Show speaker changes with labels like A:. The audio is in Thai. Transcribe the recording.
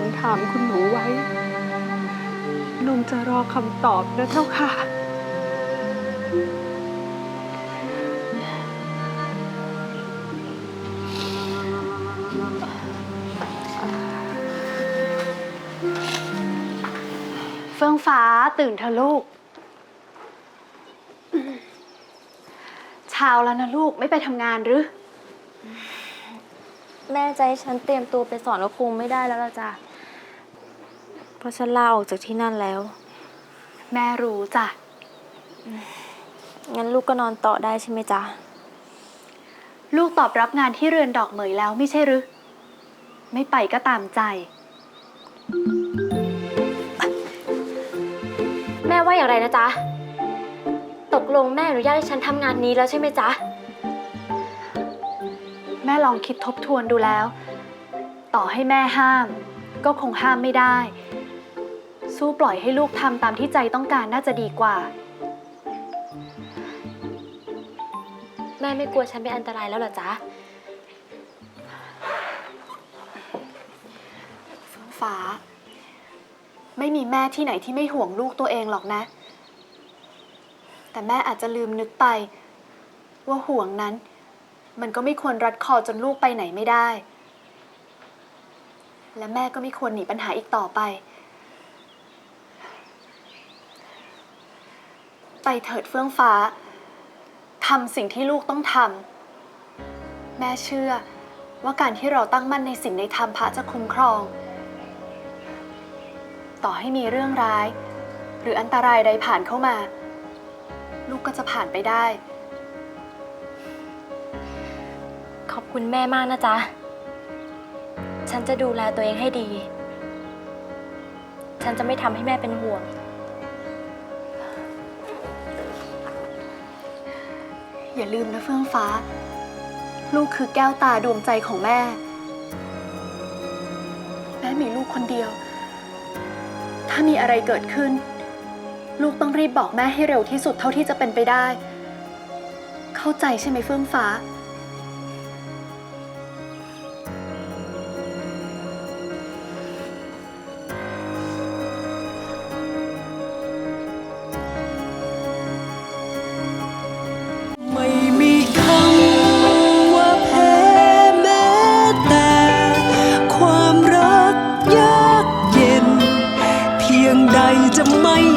A: มถามคุณหนูไว้ นมจะรอคำตอบนะเจ้าค่ะ
B: เฟื่องฟ้าตื่นเถอะลูก เช้าแล้วนะลูกไม่ไปทำงานหรือ
C: แม่จะให้ฉันเตรียมตัวไปสอนกับครูไม่ได้แล้วล่ะจ้ะเพราะฉันลาออกจากที่นั่นแล้ว
B: แม่รู้จ้ะ
C: งั้นลูกก็นอนต่อได้ใช่ไหมจ๊ะ
B: ลูกตอบรับงานที่เรือนดอกเหมยแล้วไม่ใช่หรือ ไม่ไปก็ตามใจ
C: แม่ว่าอย่างไรนะจ๊ะ ตกลงแม่อนุญาตให้ฉันทำงานนี้แล้วใช่ไหมจ๊ะ
B: แม่ลองคิดทบทวนดูแล้ว ต่อให้แม่ห้าม ก็คงห้ามไม่ได้ สู้ปล่อยให้ลูกทำตามที่ใจต้องการน่าจะดีกว่า
C: แม่ไม่กลัวฉันเป็นอันตรายแล้วเหรอจ๊ะ
B: เฟื่องฟ้า ไม่มีแม่ที่ไหนที่ไม่ห่วงลูกตัวเองหรอกนะ แต่แม่อาจจะลืมนึกไป ว่าห่วงนั้น มันก็ไม่ควรรัดคอจนลูกไปไหนไม่ได้ และแม่ก็ไม่ควรหนีปัญหาอีกต่อไป ไปเถิดเฟื่องฟ้าทำสิ่งที่ลูกต้องทำแม่เชื่อว่าการที่เราตั้งมั่นในสิ่งในธรรมพระจะคุ้มครอง ต่อให้มีเรื่องร้าย หรืออันตรายใดผ่านเข้ามา ลูกก็จะผ่านไปได้
C: ขอบคุณแม่มากนะจ๊ะ ฉันจะดูแลตัวเองให้ดี ฉันจะไม่ทำให้แม่เป็นห่วง
B: อย่าลืมนะเฟื่องฟ้า ลูกคือแก้วตาดวงใจของแม่ แม่มีลูกคนเดียว ถ้ามีอะไรเกิดขึ้น ลูกต้องรีบบอกแม่ให้เร็วที่สุดเท่าที่จะเป็นไปได้ เข้าใจใช่ไหมเฟื่องฟ้า
C: จะไม่